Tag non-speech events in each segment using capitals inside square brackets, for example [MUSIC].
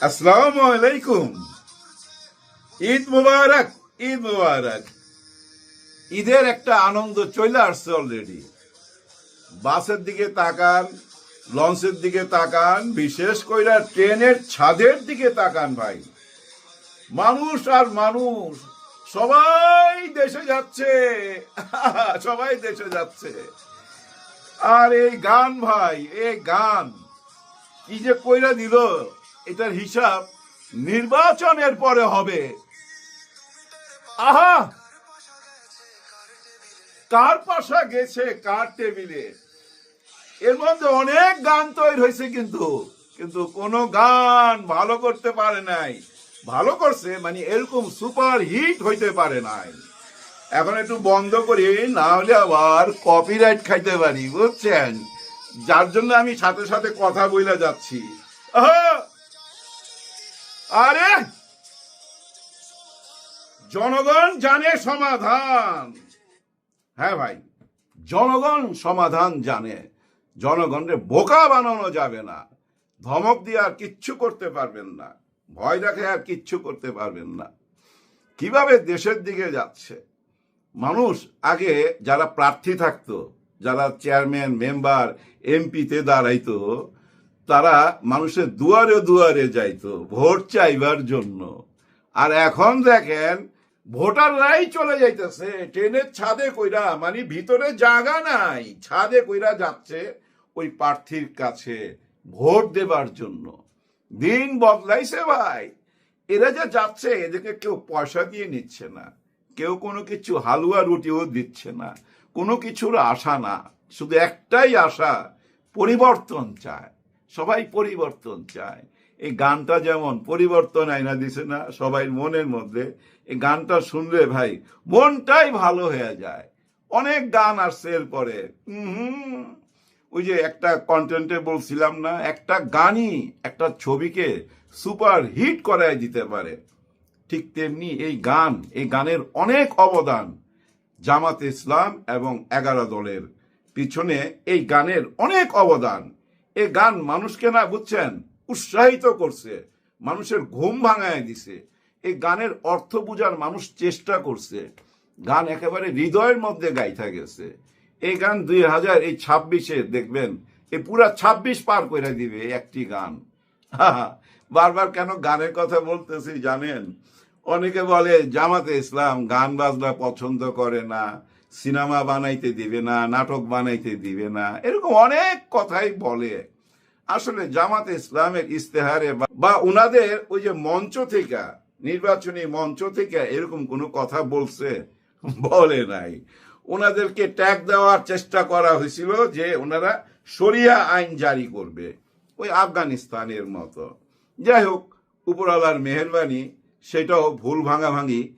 আসসালামু আলাইকুম ঈদ মুবারক ঈদ মুবারক ঈদের একটা আনন্দ চলে আসছে অলরেডি বাসের দিকে তাকান, লঞ্চের দিকে তাকান, বিশেষ কইরা ট্রেনের ছাদের দিকে তাকান ভাই। মানুষ আর মানুষ, সবাই দেশে যাচ্ছে। [LAUGHS] সবাই দেশে যাচ্ছে। আর এই গান ভাই, এই গান, কি যে কইরা দিল। এটার হিসাব নির্বাচনের পরে হবে। আহা! কার পাশা গেছে, কার টেবিলে? এর মধ্যে অনেক গান তৈরি হয়েছে কিন্তু কিন্তু কোন গান ভালো করতে পারে নাই। ভালো করছে মানে এরকম সুপার হিট হইতে পারে নাই। এখন একটু বন্ধ করি, না হলে আবার কপিরাইট খাইতে পারি, বুঝছেন? যার জন্য আমি সাথে সাথে কথা বইলা যাচ্ছি। আহা! আরে! জনগণ জানে সমাধান। হ্যাঁ ভাই, জনগণ সমাধান জানে। জনগণকে বোকা বানানো যাবে না। ধমক দিয়ে আর কিচ্ছু করতে পারবেন না। ভয় দেখে আর কিচ্ছু করতে পারবেন না। কীভাবে দেশের দিকে যাচ্ছে? মানুষ আগে যারা প্রার্থী থাকতো, যারা চেয়ারম্যান মেম্বার এমপিতে দাঁড়াইতো তারা মানুষের দুয়ারে দুয়ারে যাইতো, ভোট চাইবার জন্য। আর এখন দেখেন, ভোটাররাই চলে যাইতেছে, ট্রেনের ছাদে কইরা মানে ভিতরে জায়গা নাই, ছাদে কইরা যাচ্ছে ওই প্রার্থীর কাছে ভোট দেবার জন্য। দিন বদলাইছে ভাই। এরা যে যাচ্ছে, এদেরকে কেউ পয়সা দিয়ে নিচ্ছে না, কেউ কোনো কিছু হালুয়া রুটিও দিচ্ছে না, কোনো কিছুর আশা না, শুধু একটাই আশা, পরিবর্তন চায়। সবাই পরিবর্তন চায়। এই গানটা যেমন পরিবর্তন আইনা দিছে না, সবাই মনের মধ্যে এই গানটা শুনলে ভাই মনটাই ভালো হয়ে যায়। অনেক গান আসছে এরপরে। ওই যে একটা কন্টেন্টে বলছিলাম না, একটা গানই একটা ছবিকে সুপার হিট করায় দিতে পারে। ঠিক তেমনি এই গান, এই গানের অনেক অবদান জামাত ইসলাম এবং এগারো দলের পিছনে এই গানের অনেক অবদান। এই গান মানুষকে না, বুঝছেন? উৎসাহিত করছে। মানুষের ঘুম ভাঙায় দিছে। এই গানের অর্থ বুঝার মানুষ চেষ্টা করছে। গান একেবারে হৃদয়ের মধ্যে গাইথা গেছে। এই গান দুই হাজার এই ছাব্বিশে, দেখবেন এই পুরা ছাব্বিশ পার করে দিবে একটি গান। বারবার কেন গানের কথা বলতেছি জানেন? অনেকে বলে, জামাতে ইসলাম গান বাজনা পছন্দ করে না। সিনেমা বানাইতে দিবে না, নাটক বানাইতে দিবে না, এরকম অনেক কথাই বলে। আসলে জামাতে ইসলামের ইস্তেহারে বা- উনাদের ওই যে মঞ্চ থেকে, নির্বাচনী মঞ্চ থেকে এরকম কোনো কথা বলছে, বলে নাই। ওনাদেরকে ট্যাগ দেওয়ার চেষ্টা করা হয়েছিল যে ওনারা শরিয়া আইন জারি করবে, ওই আফগানিস্তানের মতো। যাই হোক, উপরওয়ালার মেহরবানি, সেটাও ভুল ভাঙাভাঙি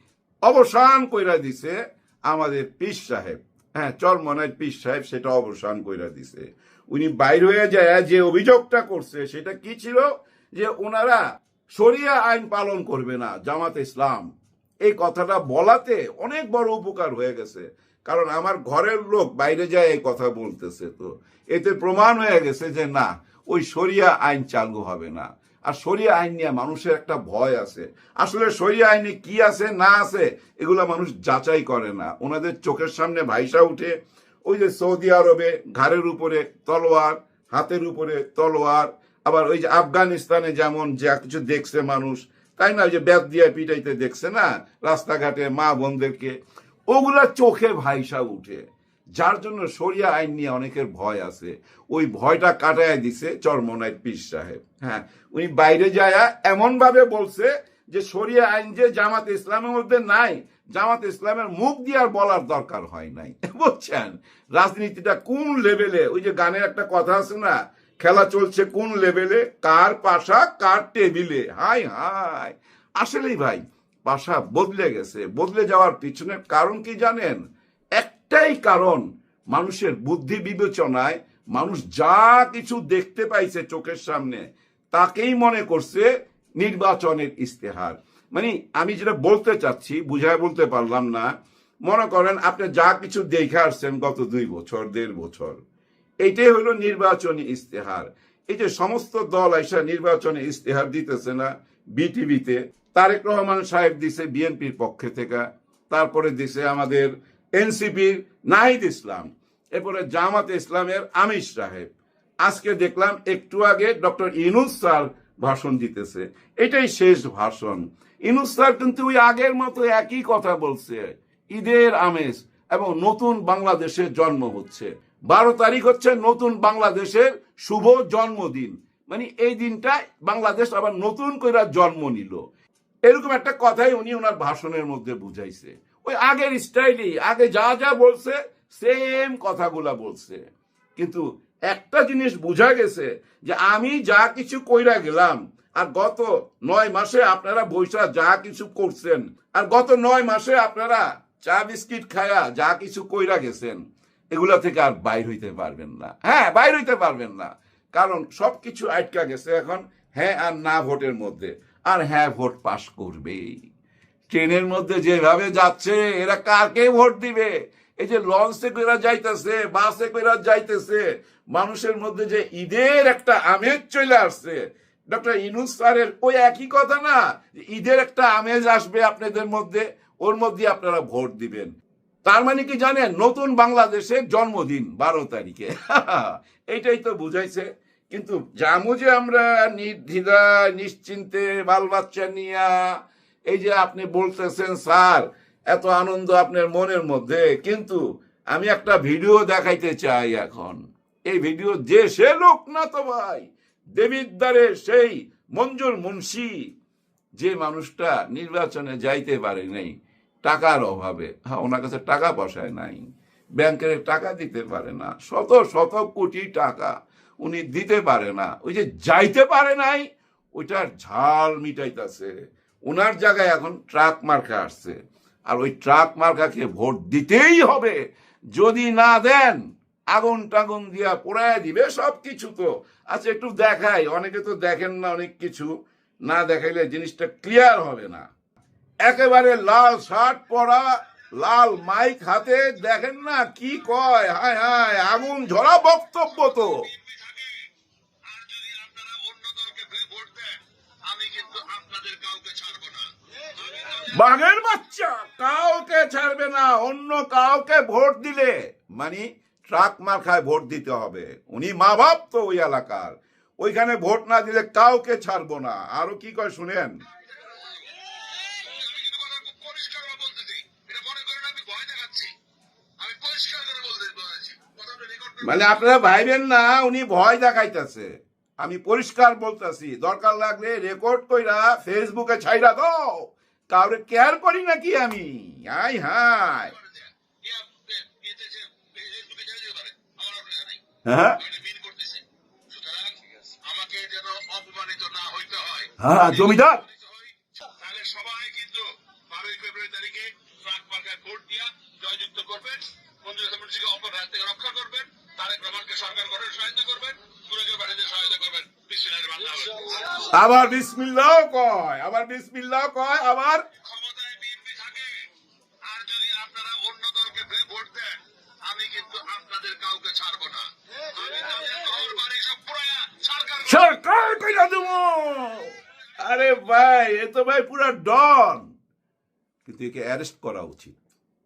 অবসান কইরা দিছে। আমাদের পীর সাহেব হ্যাঁ চরমনায় পীর সাহেব সেটা অবসান কইরা দিছে। উনি বাইর হয়ে যায় যে অভিযোগটা করছে, সেটা কি ছিল? যে ওনারা শরিয়া আইন পালন করবে না, জামাত ইসলাম। এই কথাটা বলাতে অনেক বড় উপকার হয়ে গেছে। কারণ আমার ঘরের লোক বাইরে যায় এই কথা বলতেছে তো। এতে প্রমাণ হয়ে গেছে যে না, ওই শরিয়া আইন চালু হবে না। আর শরিয়া আইন নিয়ে মানুষের একটা ভয় আছে। আসলে শরিয়া আইনে কি আছে, না আছে, এগুলা মানুষ যাচাই করে না। ওনাদের চোখের সামনে ভাইসা উঠে ওই যে সৌদি আরবে ঘাড়ের উপরে তলোয়ার, হাতের উপরে তলোয়ার, আবার ওই যে আফগানিস্তানে যেমন যা কিছু দেখছে মানুষ, তাই না? ওই যে ব্যাগ দিয়ে পিটাইতে দেখছে না? রাস্তাঘাটে মা বোনদেরকে। ওগুলা চোখে ভাইসা উঠে। যার জন্য সরিয়া আইন নিয়ে অনেকের ভয় আছে। ওই ভয়টা কাটায় দিছে চরমনায় পীর সাহেব। হ্যাঁ উনি বাইরে যায় এমন ভাবে বলছে যে সরিয়া আইন যে জামাত ইসলামের মধ্যে নাই, জামাত ইসলামের মুখ দিয়ে আর বলার দরকার হয় নাই। [LAUGHS] বুঝছেন? রাজনীতিটা কোন লেভেলে? ওই যে গানের একটা কথা আছে না, খেলা চলছে কোন লেভেলে? কার পাশা, কার টেবিলে? Hi hi. আসলেই ভাই, পাশা বদলে গেছে। বদলে যাওয়ার পিছনের কারণ কি জানেন? একটাই কারণ, মানুষের বুদ্ধি বিবেচনায় মানুষ যা কিছু দেখতে পাইছে চোখের সামনে, তাকেই মনে করছে নির্বাচনের ইস্তেহার মানে আমি যেটা বলতে চাচ্ছি, বুঝায় বলতে পারলাম না। মনে করেন আপনি যা কিছু দেখে আসছেন গত দুই বছর, দেড় বছর এইটাই হলো নির্বাচনী ইস্তেহার এই যে সমস্ত দল আইসা নির্বাচনে ইস্তেহার দিতেছে না বিটিভিতে, তারেক রহমান সাহেব দিছে বিএনপির পক্ষে থেকে, তারপরে দিছে আমাদের এনসিপির নাহিদ ইসলাম। এরপরে জামাত ইসলামের আমির সাহেব। আজকে দেখলাম একটু আগে ডক্টর ইনুস স্যার ভাষণ দিতেছে। এটাই শেষ ভাষণ। ইনুস স্যার কিন্তু ওই আগের মতো একই কথা বলছে। ঈদের আমেজ এবং নতুন বাংলাদেশের জন্ম হচ্ছে। বারো তারিখ হচ্ছে নতুন বাংলাদেশের শুভ জন্মদিন। মানে এই দিনটায় বাংলাদেশ আবার নতুন করে জন্ম নিল। এরকম একটা কথাই উনি ওনার ভাষণের মধ্যে বুঝাইছে। ওই আগের স্টাইলই, আগে যা যা বলছে সেম কথাগুলা বলছে। কিন্তু একটা জিনিস বোঝা গেছে যে আমি যা কিছু কইরা গেলাম, আর গত নয় মাসে আপনারা বৈশা যা কিছু করছেন, আর গত নয় মাসে আপনারা চা বিস্কিট খায়া যা কিছু কইরা গেছেন, এগুলা থেকে আর বাইর হইতে পারবেন না। হ্যাঁ বাইর হইতে পারবেন না। কারণ সবকিছু আটকা গেছে এখন হ্যাঁ আর না ভোটের মধ্যে। আর হ্যাঁ ভোট পাশ করবেই। ট্রেনের মধ্যে যেভাবে যাচ্ছে, এরা কাকে ভোট দিবে? এই যে লঞ্চে কইরা যাইতেছে, বাসে কইরা যাইতেছে, মানুষের মধ্যে যে ঈদের একটা আমেজ চলে আসছে। ডক্টর ইনুস স্যারের ওই একই কথা না ঈদের একটা আমেজ আসবে আপনাদের মধ্যে, ওর মধ্যে আপনারা ভোট দিবেন। তার মানে কি জানেন? নতুন বাংলাদেশের জন্মদিন, বারো তারিখে। [LAUGHS] এইটাই তো বুঝাইছে। কিন্তু জামু যে আমরা নির্দ্বিধা নিশ্চিন্তে বাল বাচ্চা নিয়া এই যে আপনি বলতেছেন, স্যার, এত আনন্দ আপনার মনের মধ্যে, কিন্তু আমি একটা ভিডিও দেখাইতে চাই এখন। এই ভিডিও যে সে লোক না তো ভাই দেবিদ্বারের সেই মঞ্জুর মুন্সি, যে মানুষটা নির্বাচনে যাইতে পারে নাই, টাকার অভাবে। হ্যাঁ ওনার কাছে টাকা পয়সায় নাই, ব্যাংকের টাকা দিতে পারে না, শত শত কোটি টাকা উনি দিতে পারে না। ওই যে যাইতে পারে নাই, ওইটার ঝাল মিটাইতেছে। ওনার জায়গায় এখন ট্রাক মার্কা আসছে। আর ওই ট্রাক মার্কাকে ভোট দিতেই হবে। যদি না দেন, আগুন টাগুন দিয়া পোড়ায় দিবে সব কিছু তো। আচ্ছা একটু দেখাই। অনেকে তো দেখেন না অনেক কিছু। না দেখাইলে জিনিসটা ক্লিয়ার হবে না। একেবারে লাল শার্ট পরা, লাল মাইক হাতে দেখেন না কি কয়? হায় হায়, আগুন ঝরা বক্তব্য তো। বাঘের বাচ্চা, কাউকে ছাড়বে না, অন্য কাউকে ভোট দিলে। মানে ট্রাক মার্কায় ভোট দিতে হবে। উনি মা বাপ তো ওই এলাকার। ওইখানে ভোট না দিলে কাউকে ছাড়বো না। আরও কি কয় শুনেন? মানে আপনারা ভাইবেন না, উনি ভয় দেখাইতেছে। আমি পরিষ্কার বলতেছি, দরকার লাগলে রেকর্ড কইরা ফেসবুকে ছাইরা দাও। কাউরে কেয়ার করি নাকি আমি? Hi hi. হ্যাঁ? হয়, জমিদার। সবাই কিন্তু বারোই ফেব্রুয়ারি তারিখে ভোট জয়যুক্ত করবেন রক্ষা করবেন সরকার সহায়তা করবেন। না আমি কয় আবার বাড়ি কয় আবার? সরকার সরকার কইরা দেব। আরে ভাই এ তো ভাই পুরা ডন। কিন্তু একে অ্যারেস্ট করা উচিত।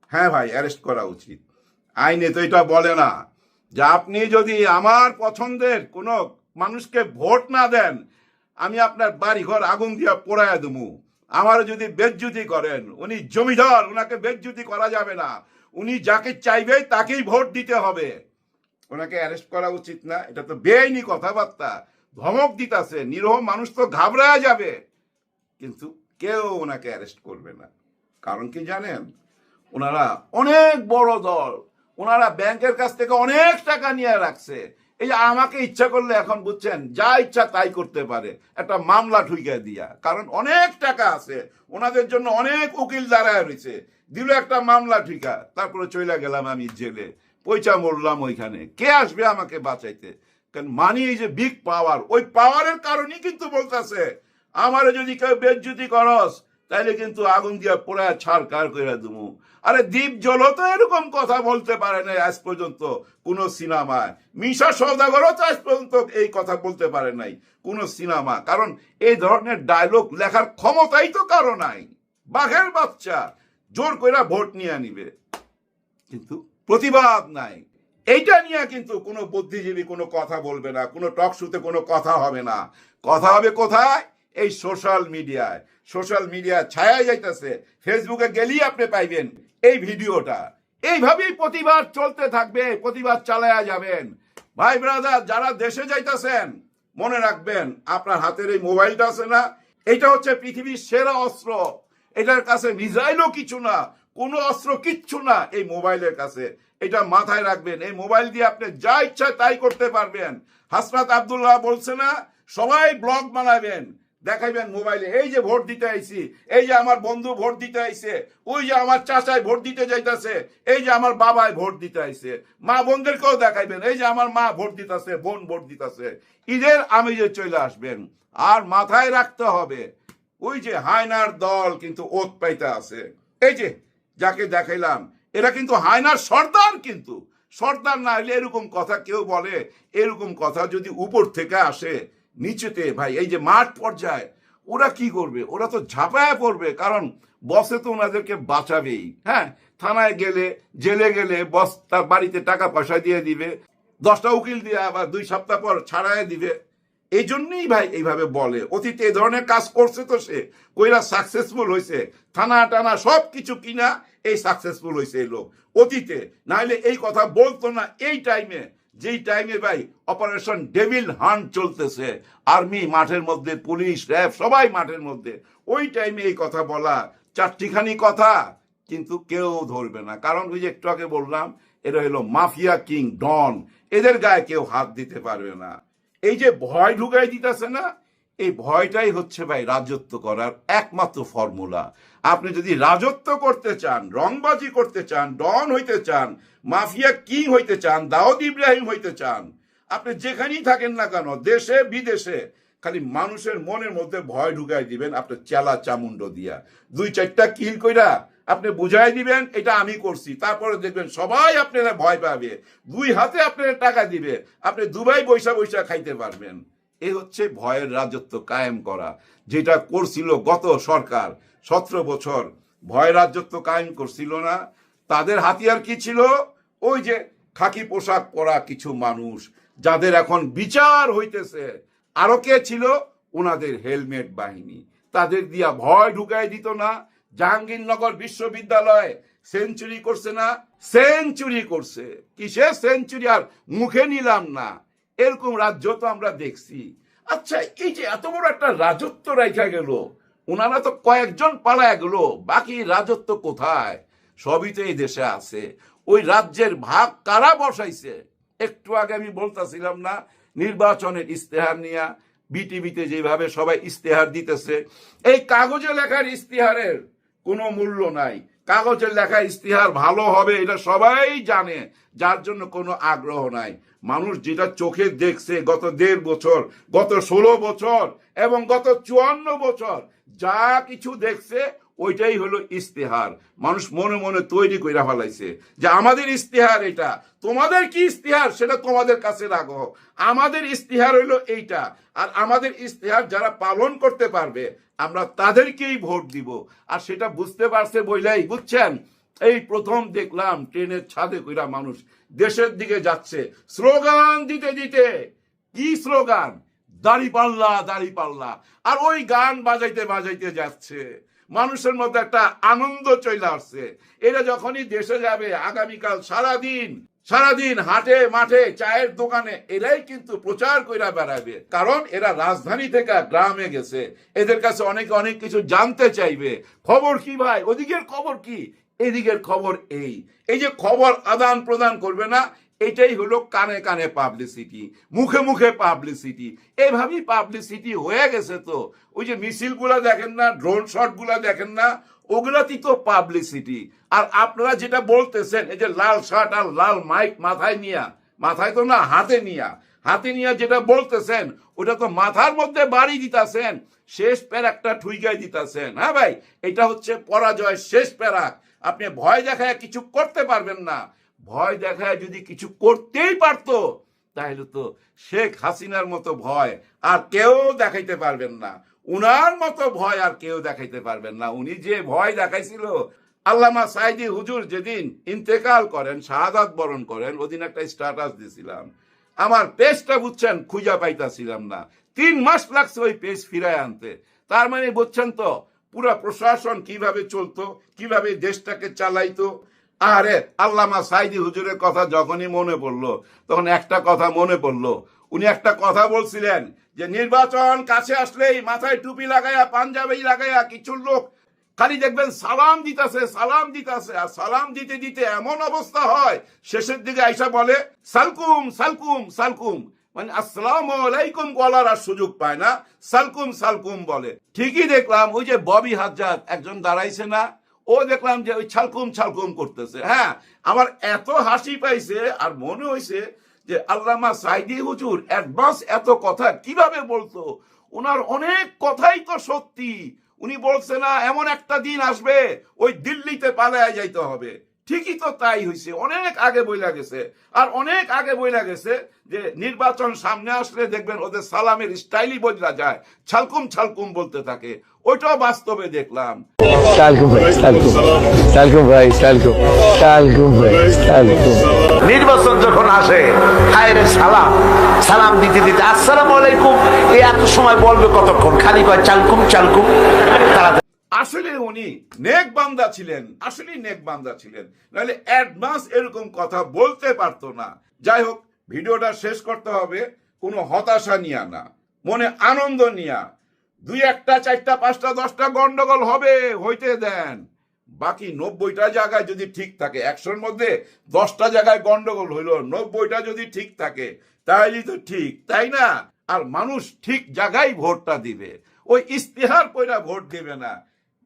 হ্যাঁ ভাই অ্যারেস্ট করা উচিত। আইনে তো এটা বলে না। যে আপনি যদি আমার পছন্দের কোনো মানুষকে ভোট না দেন আমি আপনার বাড়ি ঘর আগুন দিয়া পোড়ায় দেবো আমার যদি বেজ্জুতি করেন, উনি জমিদার ওনাকে বেজ্জুতি করা যাবে না। উনি যাকে চাইবে, তাকেই ভোট দিতে হবে। ওনাকে অ্যারেস্ট করা উচিত না, এটা তো বেআইনি কথাবার্তা। ধমক দিতাছে, নিরহ মানুষ তো ঘাবড়ায় যাবে। কিন্তু কেউ ওনাকে অ্যারেস্ট করবে না। কারণ কি জানেন? ওনারা অনেক বড় দল। ওনারা ব্যাংকের কাছ থেকে অনেক টাকা নিয়ে রাখছে। এই আমাকে ইচ্ছা করলে এখন বুঝছেন, যা ইচ্ছা তাই করতে পারে। একটা মামলা ঠুইকে দিয়া। কারণ অনেক টাকা আছে, ওনাদের জন্য অনেক উকিল দাঁড়ায় রয়েছে। দিল একটা মামলা ঠিকা তারপরে চলে গেলাম আমি জেলে। পয়সা মরলাম ওইখানে। কে আসবে আমাকে বাঁচাইতে? কারণ মানি এই যে বিগ পাওয়ার ওই পাওয়ারের কারণেই কিন্তু বলতেছে, আমারে যদি কেউ বেজ্জুতি করস তাইলে কিন্তু আগুন দিয়া পোড়া ছাড় কার করে দেবো আরে দ্বীপ জল তো এরকম কথা বলতে পারে না আজ পর্যন্ত, কোন সিনেমায়। মিশা সৌদাগরও তো আজ পর্যন্ত এই কথা বলতে পারে নাই, কোন সিনেমা। কারণ এই ধরনের ডায়লগ লেখার ক্ষমতাই তো কারও নাই। বাঘের বাচ্চা, জোর করে ভোট নিয়ে নিবে কিন্তু প্রতিবাদ নাই। এইটা নিয়ে কিন্তু কোনো বুদ্ধিজীবী কোনো কথা বলবে না, কোনো টক শুতে কোনো কথা হবে না। কথা হবে কোথায়? এই সোশ্যাল মিডিয়ায় সোশ্যাল মিডিয়া ছায়া যাইতেছে। ফেসবুকে গেলেই আপনি পাইবেন এই ভিডিওটা। এইভাবেই প্রতিবাদ চলতে থাকবে প্রতিবাদ চালায়া যাবেন। ভাই ব্রাদার যারা দেশে যাইতেছেন, মনে রাখবেন, আপনার হাতের এই মোবাইলটা আছে না এটা হচ্ছে পৃথিবীর সেরা অস্ত্র। এটার কাছে মিসাইলও কিছু না, কোনো অস্ত্র কিচ্ছু না এই মোবাইলের কাছে। এটা মাথায় রাখবেন, এই মোবাইল দিয়ে আপনি যা ইচ্ছা তাই করতে পারবেন। হাসনাত আব্দুল্লাহ বলছে না, সবাই ব্লগ বানাবেন। দেখাইবেন মোবাইলে, এই যে ভোট দিতে আইছি, এই যে আমার বন্ধু ভোট দিতে আইছে, ওই যে আমার চাচাই ভোট দিতে যাইতাছে, এই যে আমার বাবাই ভোট দিতে আইছে, মা বোনদেরকেও দেখাইবেন, এই যে আমার মা ভোট দিতেছে, বোন ভোট দিতেছে, ঈদের আমি যে চলে আসবেন, আর মাথায় রাখতে হবে, ওই যে হায়নার দল কিন্তু ওত পাইতে আছে, এই যে যাকে দেখাইলাম, এরা কিন্তু হায়নার সর্দার কিন্তু, সর্দার না হলে এরকম কথা কেউ বলে, এরকম কথা যদি উপর থেকে আসে নিচেতে, ভাই, এই যে মাঠ পর্যায়ে, ওরা কি করবে? ওরা তো ঝাঁপায় পড়বে, কারণ বসে তো ওনাদেরকে বাঁচাবেই। হ্যাঁ থানায় গেলে, জেলে গেলে বস তার বাড়িতে টাকা পয়সা দিয়ে দিবে, দশটা উকিল দিয়ে আবার দুই সপ্তাহ পর ছাড়াই দিবে। এই জন্যই ভাই এইভাবে বলে। অতীতে এই ধরনের কাজ করছে তো সে, কইরা সাকসেসফুল হয়েছে থানা টানা সব কিছু কিনা, এই সাকসেসফুল হয়েছে এই লোক। অতীতে নাহলে এই কথা বলতো না এই টাইমে যেই টাইমে ভাই অপারেশন ডেভিল হান্ট চলতেছে আর্মি মাঠের মধ্যে পুলিশ র্যাব সবাই মাঠের মধ্যে, ওই টাইমে এই কথা বলা চারটিখানি কথা, কিন্তু কেউ ধরবে না। কারণ ওই যে একটু আগে বললাম, এরা হলো মাফিয়া কিং, ডন, এদের গায়ে কেউ হাত দিতে পারবে না। এই যে ভয় ঢুকাই দিতেছে না এই ভয়টাই হচ্ছে ভাই রাজত্ব করার একমাত্র ফর্মুলা। আপনি যদি রাজত্ব করতে চান, রংবাজি করতে চান, ডন হইতে চান, মাফিয়া কিং হইতে চান, দাউদ ইব্রাহিম হইতে চান, আপনি যেখানেই থাকেন না কেন, দেশে, বিদেশে, খালি মানুষের মনের মধ্যে ভয় ঢুকাই দিবেন আপনার চেলা চামুন্ড দিয়া। দুই চারটা কিল কইরা আপনি বুঝাই দিবেন, এটা আমি করছি। তারপরে দেখবেন সবাই আপনারা ভয় পাবে। দুই হাতে আপনারা টাকা দিবে। আপনি দুবাই বৈশা বৈশা খাইতে পারবেন। এ হচ্ছে ভয়ের রাজত্ব কায়েম করা, যেটা করছিল গত সরকার। সতেরো বছর ভয় রাজত্ব কায়েম করছিল না। তাদের হাতিয়ার কি ছিল? ওই যে খাকি পোশাক পরা কিছু মানুষ, যাদের এখন বিচার হইতেছে। আরও কে ছিল? ওনাদের হেলমেট বাহিনী। তাদের দিয়া ভয় ঢুকাই দিত না। জাহাঙ্গীরনগর বিশ্ববিদ্যালয় সেঞ্চুরি করছে না? সেঞ্চুরি করছে। কিসের সেঞ্চুরি? আর মুখে নিলাম না। এরকম রাজ্য তো আমরা দেখছি। আচ্ছা এই যে এত বড় একটা রাজত্ব রেখা গেল ওনারা তো কয়েকজন পালায় গেল, বাকি রাজত্ব কোথায়? সবই তো এই দেশে আছে। ওই রাজ্যের ভাগ কারা বসাইছে? একটু আগে আমি বলতেছিলাম না, নির্বাচনের ইস্তেহার নিয়ে বিটিভিতে যেভাবে সবাই ইস্তেহার দিতেছে, এই কাগজে লেখার ইস্তেহারের কোনো মূল্য নাই। কাগজের লেখা ইস্তিহার ভালো হবে, এটা সবাই জানে, যার জন্য কোনো আগ্রহ নাই। মানুষ যেটা চোখে দেখছে গত দেড় বছর, গত ষোলো বছর এবং গত চুয়ান্ন বছর, যা কিছু দেখছে ওইটাই হলো ইস্তেহার মানুষ মনে মনে তৈরি করে ফেলাইছে যে আমাদের ইস্তেহার এটা। তোমাদের কি ইস্তেহার সেটা তোমাদের কাছে রাখো। আমাদের ইস্তেহার হইল এইটা। আর আমাদের ইস্তেহার যারা পালন করতে পারবে, আমরা তাদেরকেই ভোট দিব। আর সেটা বুঝতে পারছে বইলাই, বুঝছেন? এই প্রথম দেখলাম ট্রেনের ছাদে কইরা মানুষ দেশের দিকে যাচ্ছে। স্লোগান দিতে দিতে। কি স্লোগান? দাড়ি পাল্লা দাড়ি পাল্লা। আর ওই গান বাজাইতে বাজাইতে যাচ্ছে। মানুষের মধ্যে একটা আনন্দ চলে আসছে। এরা যখনই দেশে যাবে, আগামীকাল সারাদিন সারাদিন হাটে, মাঠে, চায়ের দোকানে, এরাই কিন্তু প্রচার কইরা বেড়াবে কারণ এরা রাজধানী থেকে গ্রামে গেছে। এদের কাছে অনেকে অনেক কিছু জানতে চাইবে। খবর কি ভাই? ওদিকের খবর কি? এদিকের খবর এই। এই যে খবর আদান প্রদান করবে না এটাই হলো কানে কানে পাবলিসিটি মুখে মুখে পাবলিসিটি এভাবেই পাবলিসিটি হয়ে গেছে তো। ওই যে মিছিলগুলা দেখেন না ড্রোন শটগুলা দেখেন না, ওগুলাতেই তো পাবলিসিটি আর আপনারা যেটা বলতেছেন, এই যে লাল শার্ট আর লাল মাইক মাথায় নিয়া, মাথায় তো না, হাতে নিয়া। হাতে নিয়ে যেটা বলতেছেন, ওটা তো মাথার মধ্যে বাড়ি দিতাছেন, শেষ প্যারাকটা ঠুইকাই দিতাছেন। হ্যাঁ ভাই? এটা হচ্ছে পরাজয় শেষ প্যারাক। আপনি ভয় দেখায় কিছু করতে পারবেন না। ভয় দেখায় যদি কিছু করতেই পারতো, তাহলে তো শেখ হাসিনার মতো ভয় আর কেউ দেখাইতে পারবেন না। উনার মতো ভয় আর কেউ দেখাইতে পারবেন না। উনি যে ভয় দেখাইছিল, আল্লামা সাইদি হুজুর যেদিন ইন্তেকাল করেন, শাহাদাত বরণ করেন, ওদিন একটা স্ট্যাটাস দিছিলাম। আমার পেজটা বুঝছেন, খুঁজা পাইতাছিলাম না। তিন মাস লাগছে ওই পেজ ফিরায় আনতে। তার মানে বুঝছেন তো, পুরা প্রশাসন কীভাবে চলতো, কীভাবে দেশটাকে চালাইতো আরে আল্লামা সাইদি হুজুরের কথা যখনই মনে পড়ল, তখন একটা কথা মনে পড়ল। উনি একটা কথা বলছিলেন যে, নির্বাচন কাছে আসলেই মাথায় টুপি লাগাইয়া পাঞ্জাবি লাগাইয়া কিছু লোক খালি দেখবেন সালাম দিতেছে সালাম দিতেছে, আর সালাম দিতে দিতে এমন অবস্থা হয়, শেষের দিকে আইসা বলে, সালকুম সালকুম সালকুম। মানে আসসালাম আলাইকুম বলার আর সুযোগ পায় না, সালকুম সালকুম বলে। ঠিকই দেখলাম, ওই যে ববি হাজার একজন দাঁড়াইছে না ও দেখলাম যে ওই ছালকুম ছালকুম করতেছে। হ্যাঁ আমার এত হাসি পাইছে আর মনে হয়েছে যে আল্লামা সাইদি হুজুর অ্যাডভান্স এত কথা কীভাবে বলতো? ওনার অনেক কথাই তো সত্যি। উনি বলছে না, এমন একটা দিন আসবে, ওই দিল্লিতে পালায়া যাইতে হবে। ঠিকই তো তাই হয়েছে অনেক আগে বইলা গেছে। আর অনেক আগে বইলা গেছে যে নির্বাচন সামনে আসলে দেখবেন ওদের সালামের স্টাইলই বদলা যায়। ছালকুম ছালকুম বলতে থাকে। ওইটাও বাস্তবে দেখলাম। ভাই সালকুম। সালকুম ভাই সালকুম। সালকুম ভাই সালকুম। নির্বাচন যখন আসে হায়রে সালাম সালাম দিতে দিতে আসসালামু আলাইকুম এই এত সময় বলবে কতক্ষণ? খালি কয় চালকুম চালকুম। আসলে উনি নেক বান্দা ছিলেন আসলে নেক বান্দা ছিলেন। নাহলে অ্যাডভান্স এরকম কথা বলতে পারতো না। যাই হোক ভিডিওটা শেষ করতে হবে কোনো হতাশা নিয়া না মনে আনন্দ নিয়া। দুই একটা, চারটা, পাঁচটা, দশটা গন্ডগোল হবে, হইতে দেন। বাকি নব্বইটা জায়গায় যদি ঠিক থাকে, একশোর মধ্যে দশটা জায়গায় গন্ডগোল হইল, নব্বইটা যদি ঠিক থাকে তাহলেই তো ঠিক, তাই না? আর মানুষ ঠিক জায়গায় ভোটটা দিবে। ওই ইস্তেহার পয়লা ভোট দিবে না।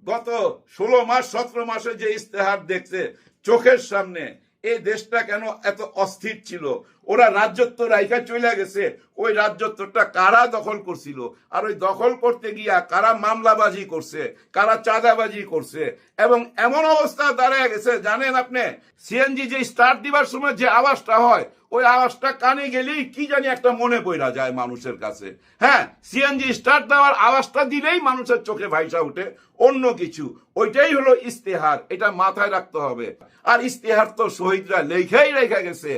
গত ষোলো মাস, সতেরো মাসে যে ইস্তেহার দেখছে, চোখের সামনে এই দেশটা কেন এত অস্থির ছিল? ওরা রাজ্যত্ব রাইখা চলে গেছে। ওই রাজ্যত্বটা কারা দখল করছিল? আর ওই দখল করতে গিয়া কারা মামলাবাজি করছে? কারা চাঁদাবাজি করছে? এবং এমন অবস্থা দাঁড়ায় গেছে, জানেন আপনি? সিএনজি যে স্টার্ট দিবার সময় যে আওয়াজটা হয়, ওই আওয়াজটা কানে গেলেই কি জানি একটা মনে পড়া যায় মানুষের কাছে। হ্যাঁ সিএনজি স্টার্ট দেওয়ার আওয়াজটা দিলেই মানুষের চোখে ভাইসা উঠে অন্য কিছু। ওইটাই হলো ইস্তেহার এটা মাথায় রাখতে হবে। আর ইস্তেহার তো শহীদরা লেখাই রেখে গেছে।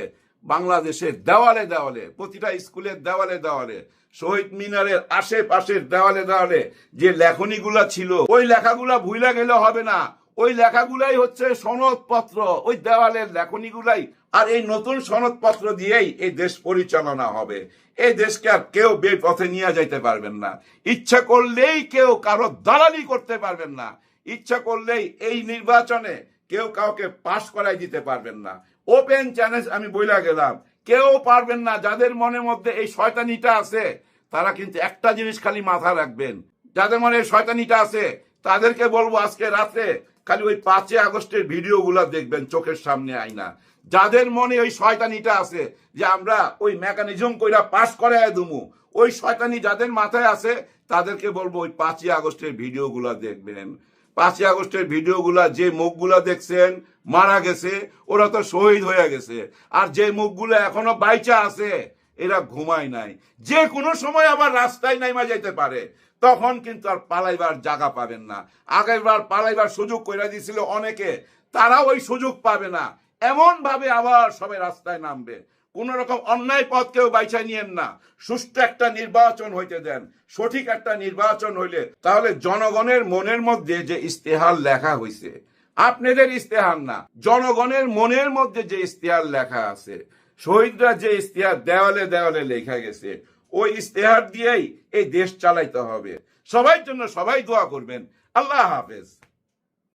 বাংলাদেশের দেওয়ালে দেওয়ালে, প্রতিটা স্কুলের দেওয়ালে দেওয়ালে, শহীদ মিনারের আশেপাশের দেওয়ালে দেওয়ালে যে লেখনীগুলা ছিল, ওই লেখাগুলা ভুইলা গেলে হবে না। ওই লেখাগুলাই হচ্ছে সনদপত্র। ওই দেওয়ালের লেখনীগুলাই আর এই নতুন সনদপত্র দিয়েই এই দেশ পরিচালনা হবে। এই দেশকে আর কেউ বেপথে নিয়ে যাইতে পারবেন না। ইচ্ছা করলেই কেউ কারও দালালি করতে পারবেন না। ইচ্ছা করলেই এই নির্বাচনে কেউ কাউকে পাশ করাই দিতে পারবেন না। ওপেন চ্যালেঞ্জ আমি বইলা গেলাম। কেউ পারবেন না, যাদের মনের মধ্যে এই শয়তানিটা আছে, তারা কিন্তু একটা জিনিস খালি মাথা রাখবেন। যাদের মনে এই শয়তানিটা আছে, তাদেরকে বলব আজকে রাতে খালি ওই পাঁচই আগস্টের ভিডিওগুলো দেখবেন, চোখের সামনে আইনা যাদের মনে ওই শয়তানিটা আছে, যে আমরা ওই মেকানিজম কইরা পাস করায় দুমু, ওই শয়তানি যাদের মাথায় আছে, তাদেরকে বলব ওই পাঁচই আগস্টের ভিডিওগুলো দেখবেন। পাঁচই আগস্টের ভিডিওগুলা, যে মুখগুলা দেখছেন, মারা গেছে, ওরা তো শহীদ হয়ে গেছে। আর যে মুখগুলো এখনও বাইচা আছে, এরা ঘুমায় নাই। যে কোনো সময় আবার রাস্তায় নাইমা যাইতে পারে। তখন কিন্তু আর পালাইবার জায়গা পাবেন না। আগেরবার পালাইবার সুযোগ করে দিয়েছিল অনেকে, তারা ওই সুযোগ পাবে না। এমন ভাবে আবার সবাই রাস্তায় নামবে। কোন রকম অন্যায় পথ কেউ বাইছাই নিয়েন না। সুষ্ঠু একটা নির্বাচন হইতে দেন। সঠিক একটা নির্বাচন হইলে তাহলে জনগণের মনের মধ্যে যে ইস্তেহার লেখা হইছে, আপনাদের ইস্তেহার না, জনগণের মনের মধ্যে যে ইস্তেহার লেখা আছে, শহীদরা যে ইস্তেহার দেওয়ালে দেওয়ালে লেখা গেছে, ওই ইস্তেহার দিয়েই এই দেশ চালাইতে হবে। সবাই জন্য সবাই দোয়া করবেন। আল্লাহ হাফেজ।